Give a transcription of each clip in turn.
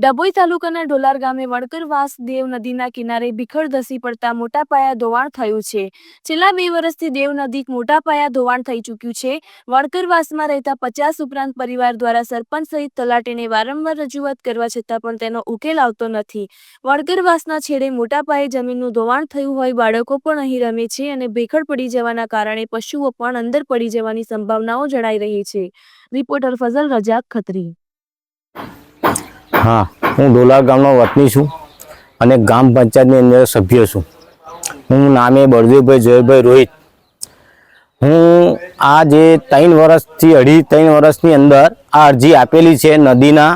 ડભોઈ તાલુકાના ઢોલાર ગામે વણકરવાસ દેવ નદીના કિનારે ભીખડ ધસી પડતા મોટા પાયા ધોવાણ થયું છે. છેલ્લા બે વર્ષથી દેવ નદી મોટા પાયા ધોવાણ થઈ ચૂક્યું છે. વણકરવાસમાં રહેતા પચાસ ઉપરાંત પરિવાર દ્વારા સરપંચ સહિત તલાટીને વારંવાર રજૂઆત કરવા છતાં પણ તેનો ઉકેલ આવતો નથી. વણકરવાસના છેડે મોટા પાયે જમીનનું ધોવાણ થયું હોય બાળકો પણ અહીં રમે છે અને ભેખડ પડી જવાના કારણે પશુઓ પણ અંદર પડી જવાની સંભાવનાઓ જણાઈ રહી છે. રિપોર્ટર ફઝલ રજાક ખત્રી. હા, હું ડોલાર ગામનો વતની છું અને ગ્રામ પંચાયતની અંદર સભ્ય છું. હું નામે બળદેવભાઈ જયભાઈ રોહિત. હું આ જે ત્રણ વર્ષથી, અઢી ત્રણ વર્ષની અંદર આ અરજી આપેલી છે નદીના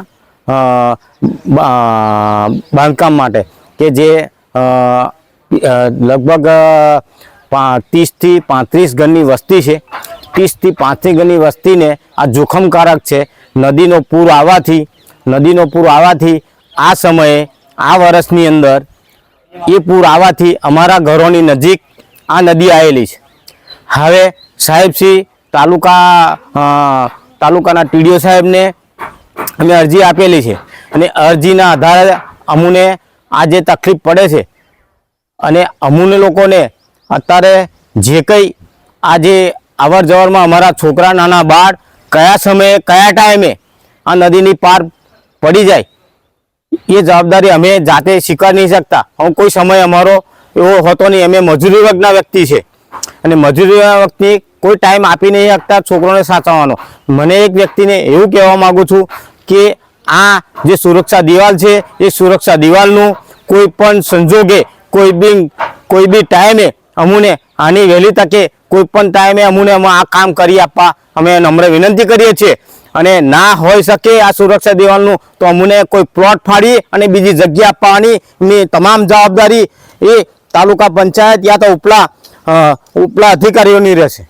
બાંધકામ માટે કે જે લગભગ ત્રીસથી પાંત્રીસ ઘરની વસ્તી છે. ત્રીસથી પાંત્રીસ ઘરની વસ્તીને આ જોખમકારક છે. નદીનો પૂર આવવાથી નદીનો પૂર આવવાથી આ સમયે, આ વર્ષની અંદર એ પૂર આવવાથી અમારા ઘરોની નજીક આ નદી આવેલી છે. હવે સાહેબશ્રી તાલુકા તાલુકાના ટીડીઓ સાહેબને અમે અરજી આપેલી છે અને અરજીના આધારે અમુને આ જે તકલીફ પડે છે અને અમુને લોકોને અત્યારે જે કંઈ આજે અવર જવરમાં અમારા છોકરા, નાના, બાળ કયા સમયે, કયા ટાઈમે આ નદીની પાર પડી જાય. એ જવાબદારી અમે જાતે સ્વીકાર નહીં શકતા. હું કોઈ સમય અમારો એવો હતો નહીં. અમે મજૂરી વર્ગના વ્યક્તિ છે. અને મજૂરી વ્યક્તિ કોઈ ટાઈમ આપી નહીં શકતા છોકરોને સાચવવાનો. મને એક વ્યક્તિને એવું કહેવા માગું છું કે આ જે સુરક્ષા દિવાલ છે, એ સુરક્ષા દિવાલનું કોઈ પણ સંજોગે, કોઈ બી કોઈ બી ટાઈમે અમુને આની વહેલી તકે કોઈ પણ ટાઈમે અમુને આ કામ કરી આપવા અમે નમ્ર વિનંતી કરીએ છીએ. અને ના હોઈ શકે આ સુરક્ષા દિવાલનું, તો અમને કોઈ પ્લોટ ફાડી અને બીજી જગ્યા આપવાની તમામ જવાબદારી એ તાલુકા પંચાયત યા તો ઉપલા ઉપલા અધિકારીઓની રહેશે.